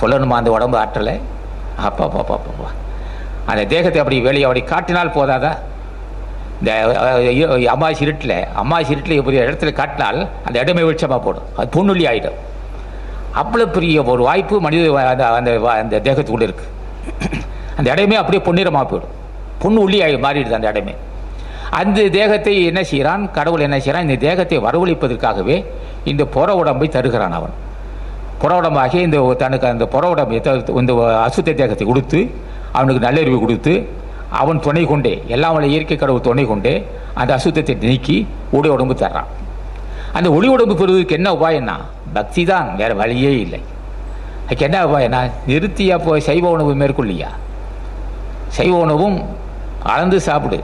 சொல்லணுமா அந்த உடம்பு ஆற்றலை? அப்பா அப்பா அப்பா அந்த தேகத்தை அப்படி வெளியே அப்படி காட்டினால் போதாதா? இந்த அம்மா இருட்டில் அமாவாசை இருட்டில் இப்படி இடத்துல காட்டினால் அந்த இடமே வெளிச்சமாக போடும். அது பொண்ணுள்ளி ஆகிடும் அவ்வளோ பெரிய ஒரு வாய்ப்பு மனித அந்த அந்த அந்த தேகத்துக்குள்ளே இருக்கு. அந்த இடமே அப்படியே பொன்னிறமாக போயிடும். பொண்ணு உள்ளி ஆகி மாறிடுது அந்த இடமே. அந்த தேகத்தை என்ன செய்கிறான்? கடவுள் என்ன செய்கிறான்? இந்த தேகத்தை வரவழைப்பதற்காகவே இந்த புற உடம்பை தருகிறான் அவன். புற இந்த தனக்கு அந்த புற இந்த அசுத்த தேகத்தை கொடுத்து அவனுக்கு நல்லறிவு கொடுத்து அவன் துணை கொண்டே எல்லாம் அவளை இயற்கை கடவுள் துணை கொண்டே அந்த அசுத்தத்தை நீக்கி ஒளி உடம்பு தர்றான். அந்த ஒளி உடம்பு பெறுவதற்கு என்ன உபாயம்னா பக்தி தான் வேற வழியே இல்லை. அதுக்கு என்ன உபாயம்னா நிறுத்தியா போய் சைவ உணவு மேற்கொள்ளியா? சைவ உணவும் அளந்து சாப்பிடு.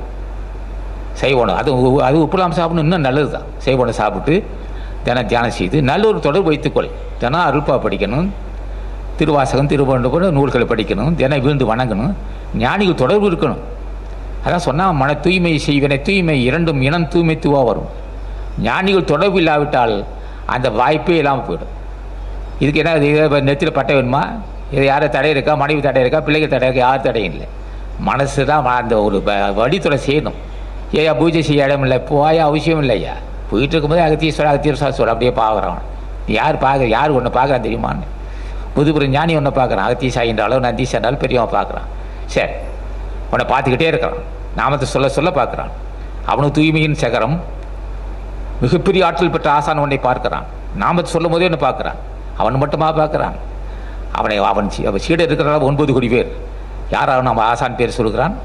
சைவ உணவு அது அது உப்புலாம் சாப்பிடணும் இன்னும் நல்லது தான் சைவ உணவு சாப்பிட்டு தினம் தியானம் செய்து நல்ல ஒரு தொடர்பு வைத்துக்கொள். தினம் அருள்பா படிக்கணும். திருவாசகம் திருவள்ளுவர் நூல்களை படிக்கணும். தினம் வீழ்ந்து வணங்கணும். ஞானிகள் தொடர்பு இருக்கணும். அதான் சொன்னால் மன தூய்மை செய்வனை தூய்மை இரண்டும் இனம் தூய்மைத்துவாக வரும். ஞானிகள் தொடர்பு இல்லாவிட்டால் அந்த வாய்ப்பே இல்லாமல் போயிடும். இதுக்கு என்ன இது நெத்தியில் பட்டை வேணுமா? இது யாரை தடை இருக்கா? மனைவி தடை இருக்கா? பிள்ளைகள் தடை இருக்கா? யார் தடையும் இல்லை. மனசு தான் அந்த ஒரு வ- வழித்துறை செய்யணும். ஏயா பூஜை செய்ய இடம் இல்லை. போயா அவசியம் இல்லையா போயிட்டு இருக்கும்போது அகத்தீஸ்வரர் அகத்தீஸ்வரர் சொல் அப்படியே பார்க்குறவன் யார் பார்க்க யார் ஒன்று பார்க்குறான் தெரியுமான்னு? முதுபுறம் ஞானி ஒன்று பார்க்குறான். அகத்தீசாயின்ற அளவு நந்தீசாண்டாலும் பெரியவன் பார்க்குறான். சரி உன்னை பார்த்துக்கிட்டே இருக்கிறான். நாமத்தை சொல்ல சொல்ல பார்க்குறான். அவனுக்கு தூய்மையின் சகரம் மிகப்பெரிய ஆற்றல் பெற்ற ஆசான் உன்னை பார்க்குறான். நாமத்தை சொல்லும் போதே என்ன பார்க்குறான். அவன் மட்டுமா பார்க்குறான்? அவனை அவன் சீ- அவன் சீடர் இருக்கிற ஒன்பது கோடி பேர். யார் அவன் நம்ம ஆசான் பேர் சொல்கிறான்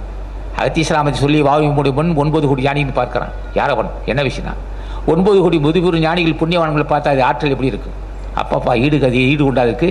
அகத்தீஸ்வராமத்தை சொல்லி வாவி முடியும் ஒன்பது கோடி ஞானின்னு பார்க்குறான். யார் அவன்? என்ன விஷயம்? தான் ஒன்பது கோடி முதுபெரும் ஞானிகள் புண்ணியவான்களை பார்த்தா அது ஆற்றல் எப்படி இருக்கும் அப்பப்பா ஈடு கதி ஈடு உண்டாதுக்கு